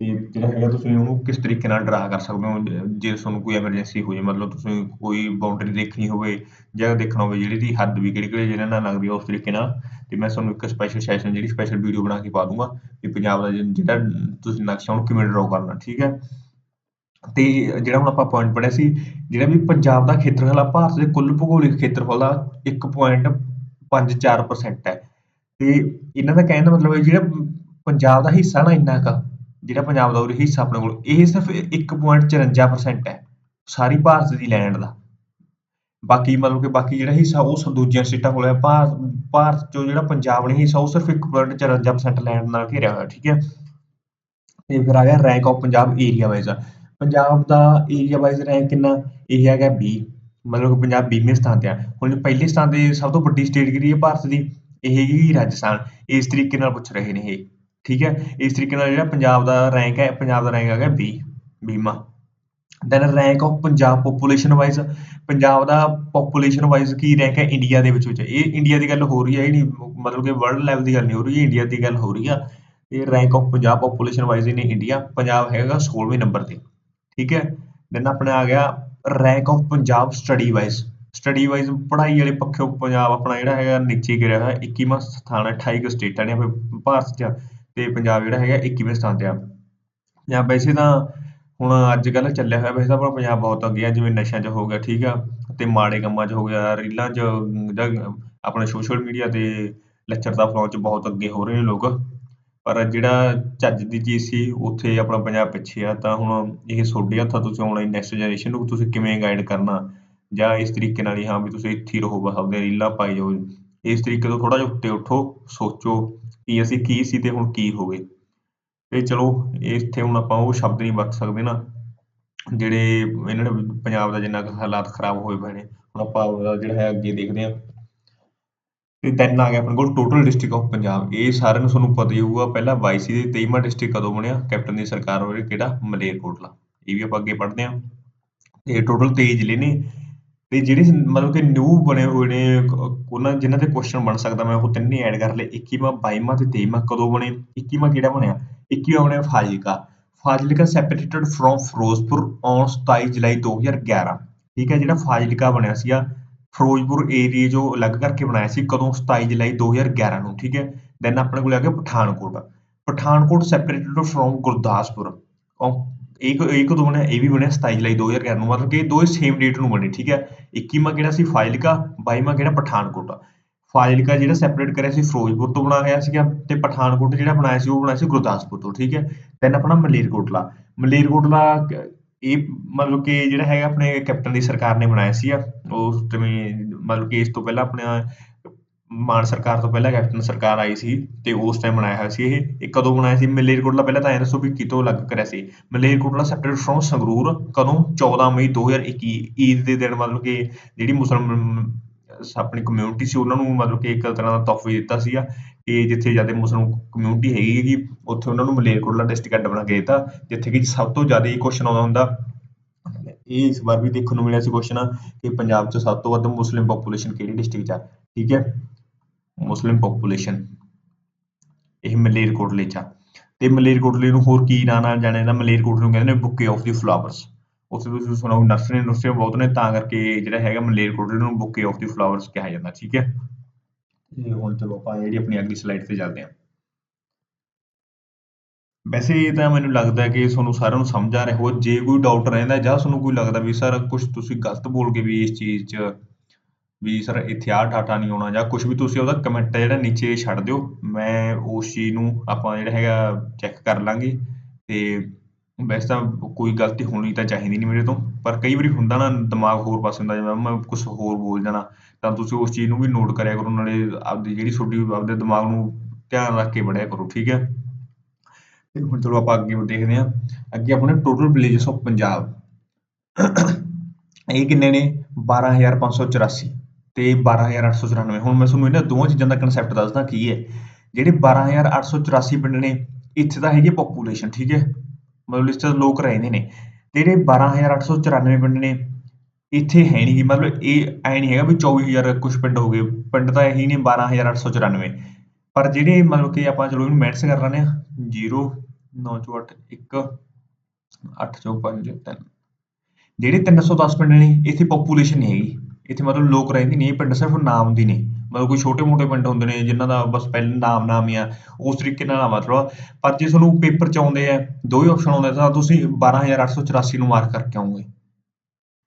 ਤੇ ਜਿਹੜਾ ਹੈਗਾ ਤੁਸੀਂ ਉਹਨੂੰ ਕਿਸ ਤਰੀਕੇ ਨਾਲ ਡਰਾ ਕਰ ਸਕਦੇ ਹੋ, ਜੇ ਤੁਹਾਨੂੰ ਕੋਈ ਐਮਰਜੈਂਸੀ ਹੋ ਜਾਏ ਮਤਲਬ ਤੁਸੀਂ ਕੋਈ ਬਾਉਂਡਰੀ ਦੇਖਣੀ ਹੋਵੇ ਜਾਂ ਦੇਖਣਾ ਹੋਵੇ ਜਿਹੜੀ ਦੀ ਹੱਦ ਵੀ ਕਿਹੜੇ ਕਿਹੜੇ ਜ਼ਿਲ੍ਹੇ ਨਾਲ ਲੱਗਦੀ ਹੈ ਉਸ ਤਰੀਕੇ ਨਾਲ ਤੇ ਮੈਂ ਤੁਹਾਨੂੰ ਇੱਕ ਸਪੈਸ਼ਲ ਸੈਸ਼ਨ ਜਿਹੜੀ ਸਪੈਸ਼ਲ ਵੀਡੀਓ ਬਣਾ ਕੇ ਪਾ ਦੂੰਗਾ ਵੀ ਪੰਜਾਬ ਦਾ ਜਿਹੜਾ ਤੁਸੀਂ ਨਕਸ਼ਾ ਉਹਨੂੰ ਕਿਵੇਂ ਡਰਾ ਕਰਨਾ, ਠੀਕ ਹੈ? ਤੇ ਜਿਹੜਾ ਹੁਣ ਆਪਾਂ ਪੁਆਇੰਟ ਪੜਿਆ ਸੀ, ਜਿਹੜਾ ਵੀ ਪੰਜਾਬ ਦਾ ਖੇਤਰਫਲ ਆ, ਭਾਰਤ ਦੇ ਕੁੱਲ ਭੂਗੋਲਿਕ ਖੇਤਰਫਲ ਦਾ 1.54% ਹੈ। ਤੇ ਇਹਨਾਂ ਦਾ ਕਹਿਣ ਦਾ ਮਤਲਬ ਹੈ ਜਿਹੜਾ ਪੰਜਾਬ ਦਾ ਹਿੱਸਾ ਨਾ ਇੰਨਾ ਕ ਜਿਹੜਾ ਪੰਜਾਬ ਦਾ ਉਹ ਹਿੱਸਾ ਆਪਣੇ ਕੋਲ, ਇਹ ਸਿਰਫ 1.54% ਹੈ, ਸਾਰੀ ਭਾਰਤ ਦੀ ਲੈਂਡ ਦਾ। ਬਾਕੀ ਮਤਲਬ ਕਿ ਬਾਕੀ ਜਿਹੜਾ ਹਿੱਸਾ ਉਹ ਦੂਜੀਆਂ ਸਟੇਟਾਂ ਕੋਲ ਹੈ। ਭਾਰਤ ਭਾਰਤ ਚੋਂ ਜਿਹੜਾ ਪੰਜਾਬ ਨੇ ਹਿੱਸਾ, ਉਹ ਸਿਰਫ 1.54% ਲੈਂਡ ਨਾਲ ਘਿਰਿਆ ਹੋਇਆ, ਠੀਕ ਹੈ? ਤੇ ਫਿਰ ਆ ਗਿਆ rank of Punjab area wise Punjab the area wise rank ਕਿੰਨਾ? ਇਹ ਹੈਗਾ 20 ਮਤਲਬ ਕਿ ਪੰਜਾਬ 20ਵੇਂ ਸਥਾਨ ਤੇ ਆ। ਹੁਣ ਪਹਿਲੇ ਸਥਾਨ ਤੇ ਸਭ ਤੋਂ ਵੱਡੀ ਸਟੇਟ ਕਿਹੜੀ ਹੈ? ਭਾਰਤ ਦੀ। ਇਹ ਹੈਗੀ ਰਾਜਸਥਾਨ। ਇਸ ਤਰੀਕੇ ਨਾਲ ਪੁੱਛ ਰਹੇ ਨੇ ਇਹ। ਠੀਕ ਹੈ? ਇਸ ਤਰੀਕੇ ਨਾਲ ਜਿਹੜਾ ਪੰਜਾਬ ਦਾ ਰੈਂਕ ਹੈ, ਪੰਜਾਬ ਦਾ ਰੈਂਕ ਹੈਗਾ 20 20ਵਾਂ then rank of Punjab population wise Punjab the population wise ਕੀ ਰੈਂਕ ਹੈ? ਇੰਡੀਆ ਦੇ ਵਿੱਚ ਵਿੱਚ। ਇਹ ਇੰਡੀਆ ਦੀ ਗੱਲ ਹੋ ਰਹੀ ਹੈ, ਇਹ ਨਹੀਂ ਮਤਲਬ ਕਿ ਵਰਲਡ ਲੈਵਲ ਦੀ ਗੱਲ ਨਹੀਂ ਹੋ ਰਹੀ ਇੰਡੀਆ ਦੀ ਗੱਲ ਹੋ ਰਹੀ ਆ। ਇਹ rank of Punjab population wise in India Punjab ਹੈਗਾ 16ਵੇਂ ਨੰਬਰ ਤੇ। ਠੀਕ ਹੈ? ਦੈਨ ਆਪਣਾ ਆ ਗਿਆ rank of Punjab study wise study wise ਪੜ੍ਹਾਈ ਵਾਲੇ ਪੱਖੋਂ ਪੰਜਾਬ ਆਪਣਾ ਜਿਹੜਾ ਹੈਗਾ ਨੀਚੇ ਗਿਰਿਆ ਹੋਇਆ 21ਵਾਂ ਸਥਾਨ ਹੈ 28 ਸਟੇਟਾਂ ਨੇ ਆਪਣੇ ਭਾਰਤ 'ਚ। ਤੇ ਪੰਜਾਬ ਜਿਹੜਾ ਹੈਗਾ 21ਵੇਂ ਸਥਾਨ ਤੇ ਆ। ਜਾਂ ਵੈਸੇ ਤਾਂ ਹੁਣ ਅੱਜ ਕੱਲ ਚੱਲਿਆ ਹੋਇਆ, ਵੈਸੇ ਤਾਂ ਆਪਣਾ ਪੰਜਾਬ ਬਹੁਤ ਅੱਗੇ ਆ, ਜਿਵੇਂ ਨਸ਼ਿਆਂ 'ਚ ਹੋ ਗਿਆ, ਠੀਕ ਆ, ਤੇ ਮਾੜੇ ਕੰਮਾਂ 'ਚ ਹੋ ਗਿਆ, ਰੀਲਾਂ 'ਚ ਜਾਂ ਆਪਣੇ ਸੋਸ਼ਲ ਮੀਡੀਆ ਤੇ ਲੱਚਰਤਾ ਫਲਾਉਣ 'ਚ ਬਹੁਤ ਅੱਗੇ ਹੋ ਰਹੇ ਨੇ ਲੋਕ, ਪਰ ਜਿਹੜਾ ਚੱਜ ਦੀ ਚੀਜ਼ ਸੀ, ਉੱਥੇ ਆਪਣਾ ਪੰਜਾਬ ਪਿੱਛੇ ਆ, ਤਾਂ ਹੁਣ ਇਹ ਤੁਹਾਡੇ ਹੱਥਾਂ ਤੁਸੀਂ ਆਉਣ ਵਾਲੀ ਨੈਕਸਟ ਜਨਰੇਸ਼ਨ ਨੂੰ ਤੁਸੀਂ ਕਿਵੇਂ ਗਾਈਡ ਕਰਨਾ, ਜਾਂ ਇਸ ਤਰੀਕੇ ਨਾਲ ਹੀ ਹਾਂ ਵੀ ਤੁਸੀਂ ਇੱਥੇ ਰਹੋ, ਬਸ ਆਪਦੇ ਰੀਲਾਂ ਪਾਈ ਜਾਓ, ਇਸ ਤਰੀਕੇ ਤੋਂ ਥੋੜਾ ਜਿਹਾ ਉੱਤੇ ਉੱਠੋ, ਸੋਚੋ, ਕਿ ਅਸੀਂ ਕੀ ਸੀ ਤੇ ਹੁਣ ਕੀ ਹੋ ਗਏ ਤੇ ਚਲੋ, ਇੱਥੇ ਹੁਣ ਆਪਾਂ ਉਹ ਸ਼ਬਦ ਨਹੀਂ ਵਰਤ ਸਕਦੇ ਨਾ, ਜਿਹੜੇ ਇਹਨਾਂ ਨੇ ਪੰਜਾਬ ਦਾ ਜਿੰਨਾ ਕੁ ਹਾਲਾਤ ਖਰਾਬ ਹੋਏ ਪਏ ਨੇ, ਹੁਣ ਆਪਾਂ ਜਿਹੜਾ ਹੈ ਅੱਗੇ ਦੇਖਦੇ ਹਾਂ। ਤੇ ਦੈਨ ਆ ਗਿਆ ਆਪਣੇ ਕੋਲ ਟੋਟਲ ਡਿਸਟ੍ਰਿਕਟ ਆਫ ਪੰਜਾਬ। ਇਹ ਸਾਰਿਆਂ ਨੂੰ ਤੁਹਾਨੂੰ ਪਤਾ ਹੀ ਹੋਊਗਾ, ਪਹਿਲਾਂ 22 ਦੇ 23ਵਾਂ ਡਿਸਟ੍ਰਿਕਟ ਕਦੋਂ ਬਣਿਆ, ਕੈਪਟਨ ਦੀ ਸਰਕਾਰ ਹੋਵੇ ਕਿਹੜਾ? ਮਲੇਰਕੋਟਲਾ। ਇਹ ਵੀ ਆਪਾਂ ਅੱਗੇ ਪੜ੍ਹਦੇ ਹਾਂ। ਤੇ ਟੋਟਲ 23 ਜ਼ਿਲ੍ਹੇ ਨੇ। ਤੇ ਜਿਹੜੇ ਮਤਲਬ ਕਿ ਨਿਊ ਬਣੇ ਹੋਏ ਨੇ ਉਹਨਾਂ ਜਿਨ੍ਹਾਂ ਤੇ ਕੁਐਸਚਨ ਬਣ ਸਕਦਾ, ਮੈਂ ਉਹ ਤਿੰਨੇ ਐਡ ਕਰ ਲਏ। 21ਵਾਂ 22ਵਾਂ ਤੇ 23ਵਾਂ ਕਦੋਂ ਬਣੇ? 21ਵਾਂ ਕਿਹੜਾ ਬਣਿਆ? 21ਵਾਂ ਬਣਿਆ Fazilka. Fazilka separated from Ferozepur on 27 July 2011 ਠੀਕ ਹੈ, ਜਿਹੜਾ ਫਾਜ਼ਿਲਕਾ ਬਣਿਆ ਸੀਗਾ, ਫਿਰੋਜ਼ਪੁਰ ਏਰੀਏ ਜੋ ਅਲੱਗ ਕਰਕੇ ਬਣਾਇਆ ਸੀ ਕਦੋਂ? 27 ਜੁਲਾਈ 2011 ਨੂੰ, ਠੀਕ ਹੈ? ਦੈਨ ਆਪਣੇ ਕੋਲ ਆ ਗਿਆ Pathankot. Pathankot separated from Gurdaspur. ਉਹ ਇਹ ਇਹ ਕਦੋਂ ਬਣਿਆ, ਇਹ ਵੀ ਬਣਿਆ 27 ਜੁਲਾਈ 2011 ਨੂੰ। ਮਤਲਬ ਕਿ ਇਹ ਦੋਵੇਂ ਸੇਮ ਡੇਟ ਨੂੰ ਬਣੇ, ਠੀਕ ਹੈ? 21ਵਾਂ ਕਿਹੜਾ ਸੀ? ਫਾਜ਼ਿਲਕਾ 22ਵਾਂ ਕਿਹੜਾ? ਪਠਾਨਕੋਟ। ਫਾਜ਼ਿਲਕਾ ਜਿਹੜਾ ਸੈਪਰੇਟ ਕਰਿਆ ਸੀ, ਫਿਰੋਜ਼ਪੁਰ ਤੋਂ ਬਣਾਇਆ ਸੀਗਾ ਤੇ ਪਠਾਨਕੋਟ ਜਿਹੜਾ ਬਣਾਇਆ ਸੀ, ਉਹ ਬਣਾਇਆ ਸੀ ਗੁਰਦਾਸਪੁਰ ਤੋਂ, ਠੀਕ ਹੈ। ਦੈਨ ਆਪਣਾ ਮਲੇਰਕੋਟਲਾ। ਮਲੇਰਕੋਟਲਾ ਇਹ ਮਤਲਬ ਕਿ ਜਿਹੜਾ ਹੈਗਾ ਆਪਣੇ ਕੈਪਟਨ ਦੀ ਸਰਕਾਰ ਨੇ ਬਣਾਇਆ ਸੀ ਉਸ ਜਿਵੇਂ ਮਤਲਬ ਕਿ ਇਸ ਤੋਂ ਪਹਿਲਾਂ ਆਪਣਾ ਮਾਨ ਸਰਕਾਰ ਤੋਂ ਪਹਿਲਾਂ ਕੈਪਟਨ ਸਰਕਾਰ ਆਈ ਸੀ ਤੇ ਉਸ ਟਾਈਮ ਬਣਾਇਆ ਹੋਇਆ ਸੀ ਇਹ। ਇਹ ਕਦੋਂ ਬਣਾਇਆ ਸੀ? ਮਲੇਰਕੋਟਲਾ ਪਹਿਲਾਂ ਤਾਂ ਐਂ ਦੱਸੋ ਵੀ ਕਿਤੋਂ ਅਲੱਗ ਕਰਿਆ ਸੀ। ਮਲੇਰਕੋਟਲਾ ਸੈਪਰੇਟ ਫਰੋਮ ਸੰਗਰੂਰ ਕਦੋਂ? 14 ਮਈ 2021 ਈਦ ਦੇ ਦਿਨ ਮਤਲਬ ਕਿ ਜਿਹੜੀ ਮੁਸਲਮਾਨ ਆਪਣੀ ਕਮਿਊਨਿਟੀ ਸੀ, ਉਹਨਾਂ ਨੂੰ ਮਤਲਬ ਕਿ ਇੱਕ ਤਰ੍ਹਾਂ ਦਾ ਤੋਹਫਾ ਦਿੱਤਾ ਸੀਗਾ ਕਿ ਜਿੱਥੇ ਜ਼ਿਆਦਾ ਮੁਸਲਿਮ ਕਮਿਊਨਿਟੀ ਹੈਗੀ ਹੈਗੀ ਉੱਥੇ ਉਹਨਾਂ ਨੂੰ ਮਲੇਰਕੋਟਲਾ ਡਿਸਟ੍ਰਿਕਟ ਅੱਡ ਬਣਾ ਕੇ ਦਿੱਤਾ, ਜਿੱਥੇ ਕਿ ਸਭ ਤੋਂ ਜ਼ਿਆਦਾ ਇਹ ਕੁਐਸਚਨ ਆਉਂਦਾ ਹੁੰਦਾ। ਇਹ ਇਸ ਵਾਰ ਵੀ ਦੇਖਣ ਨੂੰ ਮਿਲਿਆ ਸੀ ਕੁਐਸਚਨ ਕਿ ਪੰਜਾਬ 'ਚ ਸਭ ਤੋਂ ਵੱਧ ਮੁਸਲਿਮ ਪੋਪੂਲੇਸ਼ਨ ਕਿਹੜੀ ਡਿਸਟ੍ਰਿਕਟ 'ਚ ਆ? ਠੀਕ ਹੈ? ਮੁਸਲਿਮ ਪੋਪੂਲੇਸ਼ਨ ਇਹ ਮਲੇਰਕੋਟਲੇ 'ਚ ਆ। ਤੇ ਮਲੇਰਕੋਟਲੇ ਨੂੰ ਹੋਰ ਕੀ ਨਾਂ ਨਾਲ ਜਾਣਿਆ ਜਾਂਦਾ? ਮਲੇਰਕੋਟਲੇ ਨੂੰ ਕਹਿੰਦੇ ਨੇ ਬੁੱਕੇ ਆਫ ਦੀ ਫਲਾਵਰਸ ਉੱਥੇ ਤੁਸੀਂ ਸੁਣਿਆ ਹੋਊ ਨਰਸਰੀ ਨਰਸਰੀ ਬਹੁਤ ਨੇ, ਤਾਂ ਕਰਕੇ ਜਿਹੜਾ ਹੈਗਾ ਮਲੇਰਕੋਟਲੇ ਨੂੰ ਬੁੱਕੇ ਆਫ ਦੀ ਫਲਾਵਰਸ ਕਿਹਾ ਜਾਂਦਾ, ਠੀਕ ਹੈ? ਤੇ ਹੁਣ ਚਲੋ ਆਪਾਂ ਜਿਹੜੀ ਆਪਣੀ ਅਗਲੀ ਸਲਾਈਡ ਤੇ ਚੱਲਦੇ ਹਾਂ। ਵੈਸੇ ਇਹ ਤਾਂ ਮੈਨੂੰ ਲੱਗਦਾ ਕਿ ਤੁਹਾਨੂੰ ਸਾਰਿਆਂ ਨੂੰ ਸਮਝ ਆ ਰਿਹਾ ਹੋ ਜੇ ਕੋਈ ਡਾਊਟ ਰਹਿੰਦਾ ਜਾਂ ਤੁਹਾਨੂੰ ਕੋਈ ਲੱਗਦਾ ਵੀ ਸਰ ਕੁਝ ਤੁਸੀਂ ਗਲਤ ਬੋਲ ਕੇ ਵੀ ਇਸ ਚੀਜ਼ 'ਚ ਵੀ ਸਰ ਇੱਥੇ ਆਹ ਡਾਟਾ ਨਹੀਂ ਆਉਣਾ ਜਾਂ ਕੁਝ ਵੀ ਤੁਸੀਂ ਉਹਦਾ ਕਮੈਂਟ ਜਿਹੜਾ ਨੀਚੇ ਛੱਡ ਦਿਓ, ਮੈਂ ਉਸ ਚੀਜ਼ ਨੂੰ ਆਪਾਂ ਜਿਹੜਾ ਹੈਗਾ ਚੈੱਕ ਕਰ ਲਾਂਗੇ ਤੇ ਵੈਸੇ ਤਾਂ ਕੋਈ ਗਲਤੀ ਹੋਣੀ ਤਾਂ ਚਾਹੀਦੀ ਨਹੀਂ ਮੇਰੇ ਤੋਂ, ਪਰ ਕਈ ਵਾਰੀ ਹੁੰਦਾ ਨਾ ਦਿਮਾਗ ਹੋਰ ਪਾਸੇ ਹੁੰਦਾ, ਜਿਵੇਂ ਮੈਂ ਕੁਝ ਹੋਰ ਬੋਲ ਜਾਣਾ, ਤਾਂ ਤੁਸੀਂ ਉਸ ਚੀਜ਼ ਨੂੰ ਵੀ ਨੋਟ ਕਰਿਆ ਕਰੋ, ਨਾਲੇ ਆਪਦੀ ਜਿਹੜੀ ਤੁਹਾਡੀ, ਆਪਦੇ ਦਿਮਾਗ ਨੂੰ ਧਿਆਨ ਰੱਖ ਕੇ ਪੜ੍ਹਿਆ ਕਰੋ, ਠੀਕ ਹੈ? ਤੇ ਹੁਣ ਚਲੋ ਆਪਾਂ ਅੱਗੇ ਦੇਖਦੇ ਹਾਂ, ਅੱਗੇ ਆਪਣੇ ਟੋਟਲ ਵਿਲੇजेस ਆਫ ਪੰਜਾਬ ਇਹ ਕਿੰਨੇ ਨੇ? 12584 ਤੇ 12894 ਹੁਣ ਮੈਂ ਤੁਹਾਨੂੰ ਇਹਨਾਂ ਦੋਵਾਂ ਚੀਜ਼ਾਂ ਦਾ ਕਨਸੈਪਟ ਦੱਸਦਾ ਕੀ ਹੈ। ਜਿਹੜੇ 12884 ਪਿੰਡ ਨੇ, ਇੱਥੇ ਤਾਂ ਹੈਗੀ ਪੋਪੂਲੇਸ਼ਨ ਠੀਕ ਹੈ? ਮਤਲਬ ਇਸ 'ਚ ਲੋਕ ਰਹਿੰਦੇ ਨੇ, ਤੇ ਜਿਹੜੇ 12894 ਪਿੰਡ ਨੇ, ਇੱਥੇ ਹੈ ਨਹੀਂ ਮਤਲਬ ਇਹ ਐ ਨਹੀਂ ਹੈਗਾ ਵੀ 24000 ਕੁਝ ਪਿੰਡ ਹੋ ਗਏ। ਪਿੰਡ ਤਾਂ ਇਹੀ ਨੇ 12894 ਪਰ ਜਿਹੜੇ ਮਤਲਬ ਕਿ ਆਪਾਂ ਚਲੋ ਇਹਨੂੰ ਮੈਥਸ ਕਰ ਲੈਂਦੇ ਆ 0 9 ਚੋਂ 8 1 8 ਚੋਂ 5 3 ਜਿਹੜੇ 310 ਪਿੰਡ ਨੇ, ਇੱਥੇ ਪੋਪੂਲੇਸ਼ਨ ਨਹੀਂ ਹੈਗੀ। ਇੱਥੇ ਮਤਲਬ ਲੋਕ ਰਹਿੰਦੇ ਨਹੀਂ ਇਹ ਪਿੰਡ ਸਿਰਫ ਨਾਮ ਦੀ ਨੇ। ਮਤਲਬ ਕੋਈ ਛੋਟੇ ਮੋਟੇ ਪਿੰਡ ਹੁੰਦੇ ਨੇ ਜਿਨ੍ਹਾਂ ਦਾ ਬਸ ਪਹਿਲੇ ਨਾਮ ਨਾਮ ਹੀ ਆ, ਉਸ ਤਰੀਕੇ ਨਾਲ ਆ ਮਤਲਬ। ਪਰ ਜੇ ਤੁਹਾਨੂੰ ਪੇਪਰ 'ਚ ਆਉਂਦੇ ਆ, ਦੋ ਹੀ ਆਪਸ਼ਨ ਆਉਂਦੇ ਤਾਂ ਤੁਸੀਂ 12884 ਨੂੰ ਮਾਰਕ ਕਰਕੇ ਆਉਂਗੇ।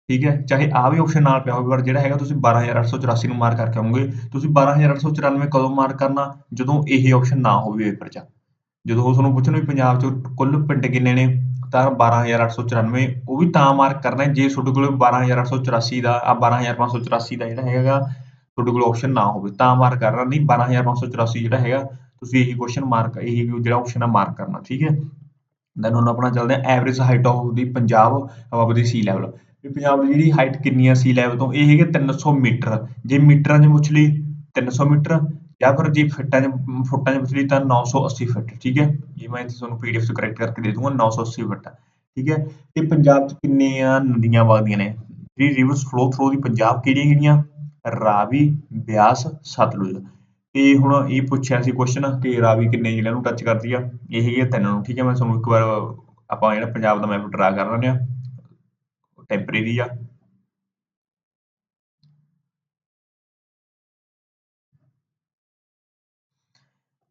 ਠੀਕ ਹੈ? ਚਾਹੇ ਆ ਵੀ ਆਪਸ਼ਨ ਨਾਲ ਪਿਆ ਹੋਵੇ, ਪਰ ਜਿਹੜਾ ਹੈਗਾ ਤੁਸੀਂ 12884 ਨੂੰ ਮਾਰਕ ਕਰਕੇ ਆਉਂਗੇ। ਤੁਸੀਂ 12894 ਕਦੋਂ ਮਾਰਕ ਕਰਨਾ? ਜਦੋਂ ਇਹ ਆਪਸ਼ਨ ਨਾ ਹੋਵੇ ਪੇਪਰ 'ਚ। ਜਦੋਂ ਉਹ ਤੁਹਾਨੂੰ ਪੁੱਛਣ ਵੀ ਪੰਜਾਬ 'ਚ ਕੁੱਲ ਪਿੰਡ ਕਿੰਨੇ ਨੇ, ਤਾਂ 12894 ਉਹ ਵੀ ਤਾਂ ਮਾਰਕ ਕਰਨਾ ਜੇ ਤੁਹਾਡੇ ਕੋਲ 12884 ਦਾ ਆ 12584 ਦਾ ਜਿਹੜਾ ਹੈਗਾ ਤੁਹਾਡੇ ਕੋਲ ਆਪਸ਼ਨ ਨਾ ਹੋਵੇ, ਤਾਂ ਮਾਰਕ ਕਰਨਾ ਨਹੀਂ 12584 ਜਿਹੜਾ ਹੈਗਾ, ਤੁਸੀਂ ਇਹੀ ਕੁਐਸਚਨ ਮਾਰਕ ਇਹੀ ਜਿਹੜਾ ਆਪਸ਼ਨ ਆ ਮਾਰਕ ਕਰਨਾ, ਠੀਕ ਹੈ? ਦੈਨ ਹੁਣ ਆਪਣਾ ਚੱਲਦੇ ਆ average height of the Punjab above the sea level ਵੀ ਪੰਜਾਬ ਦੀ ਜਿਹੜੀ ਹਾਈਟ ਕਿੰਨੀ ਆ ਸੀ ਲੈਵਲ ਤੋਂ, ਇਹ ਹੈਗੇ 300 ਮੀਟਰ। ਜੇ ਮੀਟਰਾਂ 'ਚ ਪੁੱਛ ਲਈ 300 ਮੀਟਰ, ਜਾਂ ਫਿਰ ਜੇ ਫਿੱਟਾਂ 'ਚ, ਫੁੱਟਾਂ 'ਚ ਪੁੱਛ ਲਈ ਤਾਂ 980 ਫਿੱਟ, ਠੀਕ ਹੈ? ਇਹ ਮੈਂ ਇੱਥੇ ਤੁਹਾਨੂੰ ਪੀਡੀਐਫ 'ਚ ਕਰੈਕਟ ਕਰਕੇ ਦੇ ਦੂੰਗਾ 980 ਫਿੱਟ, ਠੀਕ ਹੈ? ਤੇ ਪੰਜਾਬ 'ਚ ਕਿੰਨੀਆਂ ਨਦੀਆਂ ਵਗਦੀਆਂ ਨੇ? ਜਿਹੜੀ rivers flow through the Punjab ਕਿਹੜੀਆਂ ਕਿਹੜੀਆਂ ਰਾਵੀ ਬਿਆਸ ਸਤਲੁਜ। ਤੇ ਹੁਣ ਇਹ ਪੁੱਛਿਆ ਸੀ ਕੁਐਸਚਨ ਕਿ ਰਾਵੀ ਕਿੰਨੇ ਜ਼ਿਲ੍ਹਿਆਂ ਨੂੰ ਟੱਚ ਕਰਦੀ ਆ? ਇਹ ਹੈਗੀ ਆ ਤਿੰਨ ਨੂੰ, ਠੀਕ ਹੈ ਮੈਂ ਤੁਹਾਨੂੰ ਇੱਕ ਵਾਰ ਆਪਾਂ ਜਿਹੜਾ ਪੰਜਾਬ ਦਾ ਮੈਪ ਡਰਾ ਕਰ ਲੈਂਦੇ ਆ। ਟੈਂਪਰੇਰੀ ਆ।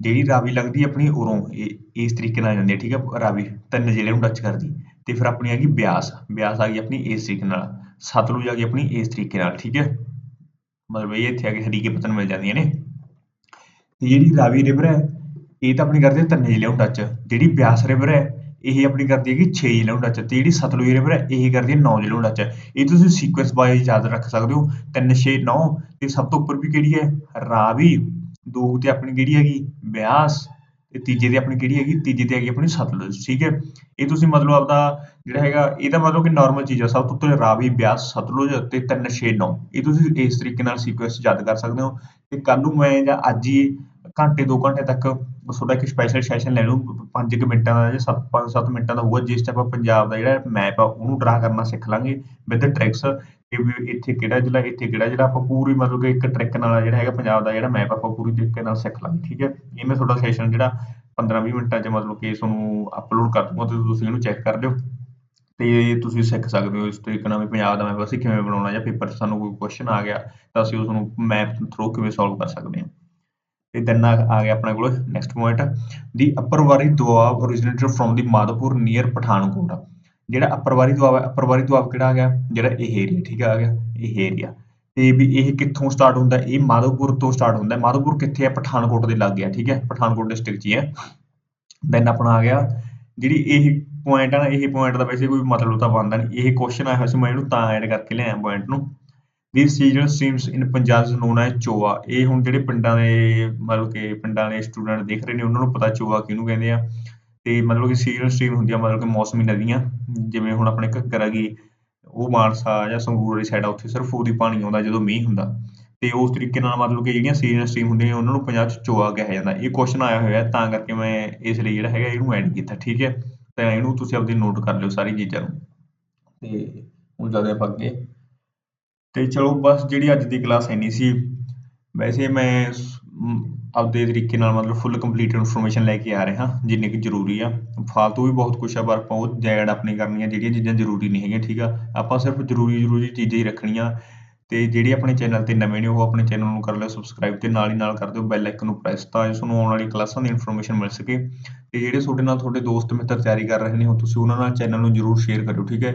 ਜਿਹੜੀ ਰਾਵੀ ਲੱਗਦੀ ਆਪਣੀ ਉਰੋਂ, ਇਹ, ਇਸ ਤਰੀਕੇ ਨਾਲ ਜਾਂਦੀ ਹੈ ਠੀਕ ਹੈ ਰਾਵੀ ਤਿੰਨ ਜ਼ਿਲ੍ਹੇ ਨੂੰ ਟੱਚ ਕਰਦੀ। ਤੇ ਫਿਰ ਆਪਣੀ ਆ ਗਈ ਬਿਆਸ। ਬਿਆਸ ਆ ਗਈ ਆਪਣੀ ਇਸ ਤਰੀਕੇ ਨਾਲ। ਸਤਲੁਜ ਆ ਗਈ ਆਪਣੀ ਇਸ ਤਰੀਕੇ ਨਾਲ, ਠੀਕ ਹੈ ਮਤਲਬ ਇਹ ਇੱਥੇ ਆ ਕੇ ਹਰੀਕੇ ਪਤਨ ਮਿਲ ਜਾਂਦੀਆਂ ਨੇ। ਤੇ ਜਿਹੜੀ ਰਾਵੀ ਰਿਵਰ ਹੈ, ਇਹ ਤਾਂ ਆਪਣੀ ਕਰਦੀ ਹੈ ਤਿੰਨ ਜ਼ਿਲ੍ਹਿਆਂ ਨੂੰ ਟੱਚ ਜਿਹੜੀ ਬਿਆਸ ਰਿਵਰ ਹੈ, ਇਹ ਆਪਣੀ ਕਰਦੀ ਹੈਗੀ 6 ਜ਼ਿਲ੍ਹਿਆਂ ਨੂੰ ਟੱਚ ਤੇ ਜਿਹੜੀ ਸਤਲੁਜ ਰਿਵਰ ਹੈ, ਇਹ ਕਰਦੀ ਹੈ 9 ਜ਼ਿਲ੍ਹਿਆਂ ਨੂੰ ਟੱਚ ਇਹ ਤੁਸੀਂ ਸੀਕੁਐਂਸ ਵਾਈਜ਼ ਯਾਦ ਰੱਖ ਸਕਦੇ ਹੋ। 3 6 9 ਤੇ ਸਭ ਤੋਂ ਉੱਪਰ ਵੀ ਕਿਹੜੀ ਹੈ? ਰਾਵੀ। ਦੋ ਤੇ ਆਪਣੀ ਕਿਹੜੀ ਹੈਗੀ? ਬਿਆਸ। ਤੇ ਤੀਜੇ ਤੇ ਆਪਣੀ ਕਿਹੜੀ ਹੈਗੀ? ਤੀਜੇ ਤੇ ਹੈਗੀ ਆਪਣੀ ਸਤਲੁਜ। ਠੀਕ ਹੈ? ਇਹ ਤੁਸੀਂ ਮਤਲਬ ਆਪਦਾ ਜਿਹੜਾ ਹੈਗਾ ਇਹਦਾ ਮਤਲਬ ਕਿ ਨਾਰਮਲ ਚੀਜ਼ ਆ, ਸਭ ਤੋਂ ਉੱਤੇ ਰਾਵੀ, ਬਿਆਸ, ਸਤਲੁਜ ਤੇ 3 6 9 ਇਹ ਤੁਸੀਂ ਇਸ ਤਰੀਕੇ ਨਾਲ ਸੀਕੁਐਂਸ ਯਾਦ ਕਰ ਸਕਦੇ ਹੋ। ਤੇ ਕੱਲ ਨੂੰ ਮੈਂ ਜਾਂ ਅੱਜ ਹੀ ਘੰਟੇ 2 ਘੰਟੇ ਤੱਕ ਤੁਹਾਡਾ ਇੱਕ ਸਪੈਸ਼ਲ ਸੈਸ਼ਨ ਲੈ ਲਓ 5 ਕੁ ਮਿੰਟਾਂ ਦਾ ਜਾਂ 7-7 ਮਿੰਟਾਂ ਦਾ ਹੋਊਗਾ, ਜਿਸ 'ਚ ਆਪਾਂ ਪੰਜਾਬ ਦਾ ਜਿਹੜਾ ਮੈਪ ਆ, ਉਹਨੂੰ ਡਰਾ ਕਰਨਾ ਸਿੱਖ ਲਾਂਗੇ ਵਿਦ ਟ੍ਰਿਕਸ ਕਿ ਇੱਥੇ ਕਿਹੜਾ ਜ਼ਿਲ੍ਹਾ, ਇੱਥੇ ਕਿਹੜਾ ਜ਼ਿਲ੍ਹਾ, ਆਪਾਂ ਪੂਰੀ ਮਤਲਬ ਕਿ ਇੱਕ ਟ੍ਰਿਕ ਨਾਲ ਜਿਹੜਾ ਹੈਗਾ ਪੰਜਾਬ ਦਾ ਜਿਹੜਾ ਮੈਪ ਆਪਾਂ ਪੂਰੀ ਤਰੀਕੇ ਨਾਲ ਸਿੱਖ ਲਾਂਗੇ, ਠੀਕ ਹੈ? ਇਹ ਮੈਂ ਤੁਹਾਡਾ ਸੈਸ਼ਨ ਜਿਹੜਾ 15-20 ਮਿੰਟਾਂ 'ਚ ਮਤਲਬ ਕਿ ਤੁਹਾਨੂੰ ਅਪਲੋਡ ਕਰ ਦੂੰਗਾ, ਤੇ ਤੁਸੀਂ ਇਹਨੂੰ ਚੈੱਕ ਕਰ ਲਿਓ। ਤੇ ਤੁਸੀਂ ਸਿੱਖ ਸਕਦੇ ਹੋ ਇਸ ਤਰੀਕੇ ਨਾਲ ਵੀ ਪੰਜਾਬ ਦਾ ਮੈਪ ਅਸੀਂ ਕਿਵੇਂ ਬਣਾਉਣਾ ਜਾਂ ਪੇਪਰ 'ਚ ਸਾਨੂੰ ਕੋਈ ਕੁਐਸਚਨ ਆ ਗਿਆ, ਤਾਂ ਅਸੀਂ ਉਸ ਨੂੰ ਮੈਪ ਥਰੂ ਕਿਵੇਂ ਸੋਲਵ ਕਰ ਸਕਦੇ ਹਾਂ। ਤੇ ਦੈਨ ਆ ਗਿਆ ਆਪਣੇ ਕੋਲ next point the ਅਪਰਵਾਰੀ Doab originated from the Madhopur near Pathankot ਜਿਹੜਾ ਅਪਰਵਾਰੀ ਦੁਆਬ ਹੈ ਅਪਰਵਾਰੀ ਦੁਆਬ ਕਿਹੜਾ ਆ ਗਿਆ? ਜਿਹੜਾ ਇਹ ਏਰੀਆ ਠੀਕ ਆ ਗਿਆ, ਇਹ ਏਰੀਆ ਤੇ ਵੀ ਇਹ ਕਿੱਥੋਂ ਸਟਾਰਟ ਹੁੰਦਾ, ਇਹ ਮਾਧੋਪੁਰ ਤੋਂ ਸਟਾਰਟ ਹੁੰਦਾ। ਮਾਧੋਪੁਰ ਕਿੱਥੇ ਹੈ? ਪਠਾਨਕੋਟ ਦੇ ਲਾਗੇ ਆ, ਠੀਕ ਹੈ? ਪਠਾਨਕੋਟ ਡਿਸਟ੍ਰਿਕਟ 'ਚ ਹੈ ਦੈਨ ਆਪਣਾ ਆ ਗਿਆ, ਜਿਹੜੀ ਇਹ ਪੁਆਇੰਟ ਆ ਨਾ, ਇਹ ਪੁਆਇੰਟ ਦਾ ਵੈਸੇ ਕੋਈ ਮਤਲਬ ਤਾਂ ਬਣਦਾ ਨਹੀਂ। ਇਹ ਕੁਐਸਚਨ ਆਇਆ ਹੋਇਆ ਸੀ, ਮੈਂ ਇਹਨੂੰ ਤਾਂ ਐਡ ਕਰਕੇ ਲਿਆਇਆ ਪੁਆਇੰਟ ਨੂੰ। The seasonal streams in Punjab known as choa. ਇਹ ਹੁਣ ਜਿਹੜੇ ਪਿੰਡਾਂ ਦੇ, ਮਤਲਬ ਕਿ ਪਿੰਡਾਂ ਦੇ ਸਟੂਡੈਂਟ ਦੇਖ ਰਹੇ ਨੇ, ਉਹਨਾਂ ਨੂੰ ਪਤਾ ਚੋਆ ਕਿਹਨੂੰ ਕਹਿੰਦੇ ਆ। ਤੇ ਮਤਲਬ ਕਿ ਸੀਜ਼ਨਲ ਸਟਰੀਮ ਹੁੰਦੀਆਂ ਮਤਲਬ ਕਿ ਮੌਸਮੀ ਨਦੀਆਂ। ਜਿਵੇਂ ਹੁਣ ਆਪਣੇ ਘੱਗਰ ਆ ਗਈ ਉਹ ਮਾਨਸਾ ਜਾਂ ਸੰਗਰੂਰ ਵਾਲੀ ਸਾਈਡ ਆ, ਉੱਥੇ ਸਿਰਫ ਉਹਦੀ ਪਾਣੀ ਆਉਂਦਾ ਜਦੋਂ ਮੀਂਹ ਹੁੰਦਾ। ਤੇ ਉਸ ਤਰੀਕੇ ਨਾਲ ਮਤਲਬ ਕਿ ਜਿਹੜੀਆਂ ਸੀਜ਼ਨਲ ਸਟਰੀਮ ਹੁੰਦੀਆਂ, ਉਹਨਾਂ ਨੂੰ ਪੰਜਾਬ 'ਚ ਚੋਆ ਕਿਹਾ ਜਾਂਦਾ। ਇਹ ਕੁਐਸਚਨ ਆਇਆ ਹੋਇਆ, ਤਾਂ ਕਰਕੇ ਮੈਂ ਇਸ ਲਈ ਜਿਹੜਾ ਹੈਗਾ, ਇਹਨੂੰ ਐਡ ਕੀਤਾ, ਠੀਕ ਹੈ? ਤਾਂ ਇਹਨੂੰ ਤੁਸੀਂ ਆਪਦੀ ਨੋਟ ਕਰ ਲਿਓ ਸਾਰੀ ਚੀਜ਼ਾਂ ਨੂੰ। ਤੇ ਹੁਣ ਚੱਲਦੇ ਆਪਾਂ ਅੱਗੇ। ਤੇ ਚਲੋ ਬਸ ਜਿਹੜੀ ਅੱਜ ਦੀ ਕਲਾਸ ਇੰਨੀ ਸੀ, ਵੈਸੇ ਮੈਂ ਆਪਦੇ ਤਰੀਕੇ ਨਾਲ ਮਤਲਬ ਫੁੱਲ ਕੰਪਲੀਟ ਇਨਫੋਰਮੇਸ਼ਨ ਲੈ ਕੇ ਆ ਰਿਹਾ ਜਿੰਨੀ ਕਿ ਜ਼ਰੂਰੀ ਆ। ਫਾਲਤੂ ਵੀ ਬਹੁਤ ਕੁਛ ਆ, ਪਰ ਆਪਾਂ ਉਹ ਐਡ ਆਪਣੀ ਕਰਨੀਆਂ ਜਿਹੜੀਆਂ ਚੀਜ਼ਾਂ ਜ਼ਰੂਰੀ ਨਹੀਂ ਹੈਗੀਆਂ, ਠੀਕ ਆ? ਆਪਾਂ ਸਿਰਫ ਜ਼ਰੂਰੀ ਜ਼ਰੂਰੀ ਚੀਜ਼ਾਂ ਹੀ ਰੱਖਣੀਆਂ ਤੇ ਜਿਹੜੇ ਆਪਣੇ ਚੈਨਲ ਤੇ ਨਵੇਂ ਨੇ, ਉਹ ਆਪਣੇ ਚੈਨਲ ਨੂੰ ਕਰ ਲਿਓ ਸਬਸਕ੍ਰਾਈਬ ਤੇ ਨਾਲ ਹੀ ਨਾਲ ਕਰ ਦਿਓ ਬੈਲ ਆਈਕਨ ਨੂੰ ਪ੍ਰੈਸ ਤਾਂ ਜੋ ਤੁਹਾਨੂੰ ਆਉਣ ਵਾਲੀ ਕਲਾਸਾਂ ਦੀ ਇਨਫੋਰਮੇਸ਼ਨ ਮਿਲ ਸਕੇ। ਤੇ ਜਿਹੜੇ ਤੁਹਾਡੇ ਨਾਲ ਤੁਹਾਡੇ ਦੋਸਤ ਮਿੱਤਰ ਤਿਆਰੀ ਕਰ ਰਹੇ ਨੇ, ਉਹ ਤੁਸੀਂ ਉਹਨਾਂ ਨਾਲ ਚੈਨਲ ਨੂੰ ਜ਼ਰੂਰ ਸ਼ੇਅਰ ਕਰਿਓ, ਠੀਕ ਹੈ?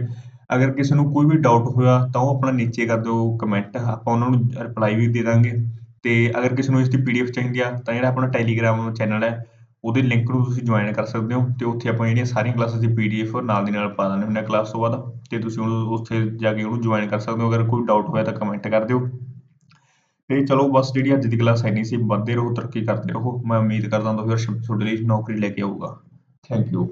ਅਗਰ ਕਿਸੇ ਨੂੰ ਕੋਈ ਵੀ ਡਾਊਟ ਹੋਇਆ, ਤਾਂ ਉਹ ਆਪਣਾ ਨੀਚੇ ਕਰ ਦਿਓ ਕਮੈਂਟ ਆਪਾਂ ਉਹਨਾਂ ਨੂੰ ਰਿਪਲਾਈ ਵੀ ਦੇ ਦਾਂਗੇ। ਤੇ ਅਗਰ ਕਿਸੇ ਨੂੰ ਇਸ ਦੀ ਪੀਡੀਐਫ ਚਾਹੀਦੀ ਆ, ਤਾਂ ਜਿਹੜਾ ਆਪਣਾ ਟੈਲੀਗ੍ਰਾਮ ਚੈਨਲ ਹੈ, ਉਹਦੇ ਲਿੰਕ ਨੂੰ ਤੁਸੀਂ ਜੁਆਇਨ ਕਰ ਸਕਦੇ ਹੋ ਤੇ ਉੱਥੇ ਆਪਾਂ ਜਿਹੜੀਆਂ ਸਾਰੀਆਂ ਕਲਾਸਾਂ ਦੀ ਪੀਡੀਐਫ ਨਾਲ ਦੀ ਨਾਲ ਪਾ ਦਿੰਦੇ ਹੁੰਦੇ ਆ ਕਲਾਸ ਤੋਂ ਬਾਅਦ ਤੇ ਤੁਸੀਂ ਉਹਨੂੰ ਉੱਥੇ ਜਾ ਕੇ ਉਹਨੂੰ ਜੁਆਇਨ ਕਰ ਸਕਦੇ ਹੋ, ਅਗਰ ਕੋਈ ਡਾਊਟ ਹੋਇਆ ਤਾਂ ਕਮੈਂਟ ਕਰ ਦਿਓ। ਤੇ ਚਲੋ ਬਸ ਜਿਹੜੀ ਅੱਜ ਦੀ ਕਲਾਸ ਐਨੀ ਸੀ, ਵੱਧਦੇ ਰਹੋ, ਤਰੱਕੀ ਕਰਦੇ ਰਹੋ। ਮੈਂ ਉਮੀਦ ਕਰਦਾ ਹਾਂ ਤੁਹਾਡੇ ਲਈ ਨੌਕਰੀ ਲੈ ਕੇ ਆਊਗਾ। Thank you